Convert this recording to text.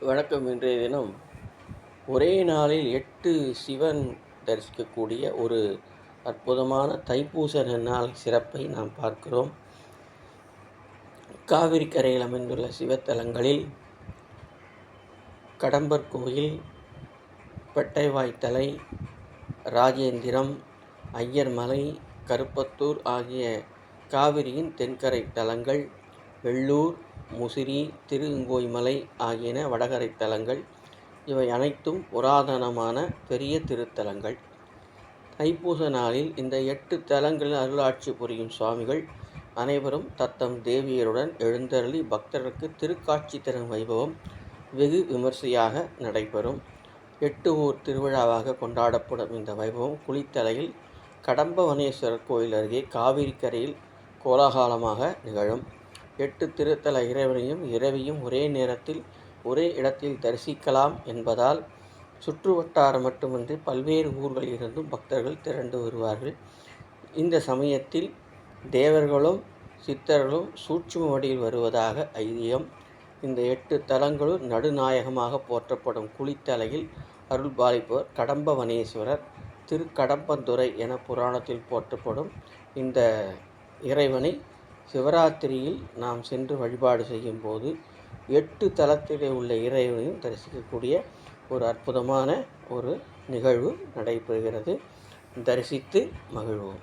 வணக்கம். இன்றைய தினம் ஒரே நாளில் எட்டு சிவன் தரிசிக்கக்கூடிய ஒரு அற்புதமான தைப்பூச நாள் சிறப்பை நாம் பார்க்கிறோம். காவிரி கரையில் அமைந்துள்ள சிவத்தலங்களில் கடம்பர் கோயில் பெட்டைவாய்த்தலை ராஜேந்திரம் ஐயர்மலை கருப்பத்தூர் ஆகிய காவிரியின் தென்கரை தலங்கள் வெள்ளூர் முசிறி திருங்கோய்மலை ஆகியன வடகரை தலங்கள் இவை அனைத்தும் புராதனமான பெரிய திருத்தலங்கள். தைப்பூச நாளில் இந்த எட்டு தலங்களில் அருளாட்சி புரியும் சுவாமிகள் அனைவரும் தத்தம் தேவியருடன் எழுந்தருளி பக்தருக்கு திருக்காட்சி தரும் வைபவம் வெகு விமர்சையாக நடைபெறும். எட்டு ஊர் திருவிழாவாக கொண்டாடப்படும் இந்த வைபவம் குளித்தலையில் கடம்பவனேஸ்வரர் கோயில் அருகே காவிரி கரையில் கோலாகலமாக நிகழும். எட்டு திருத்தல இறைவனையும் இரவியும் ஒரே நேரத்தில் ஒரே இடத்தில் தரிசிக்கலாம் என்பதால் சுற்று வட்டாரம் மட்டுமின்றி பல்வேறு ஊர்களில் இருந்தும் பக்தர்கள் திரண்டு வருவார்கள். இந்த சமயத்தில் தேவர்களும் சித்தர்களும் சூட்சும வடியில் வருவதாக ஐதீகம். இந்த எட்டு தலங்களும் நடுநாயகமாக போற்றப்படும் குளித்தலையில் அருள் பாலிப்பவர் கடம்பவனேஸ்வரர். திருக்கடம்பந்துரை என புராணத்தில் போற்றப்படும் இந்த இறைவனை சிவராத்திரியில் நாம் சென்று வழிபாடு செய்யும்போது எட்டு தலத்திலே உள்ள இறைவனையும் தரிசிக்கக்கூடிய ஒரு அற்புதமான ஒரு நிகழ்வு நடைபெறுகிறது. தரிசித்து மகிழ்வோம்.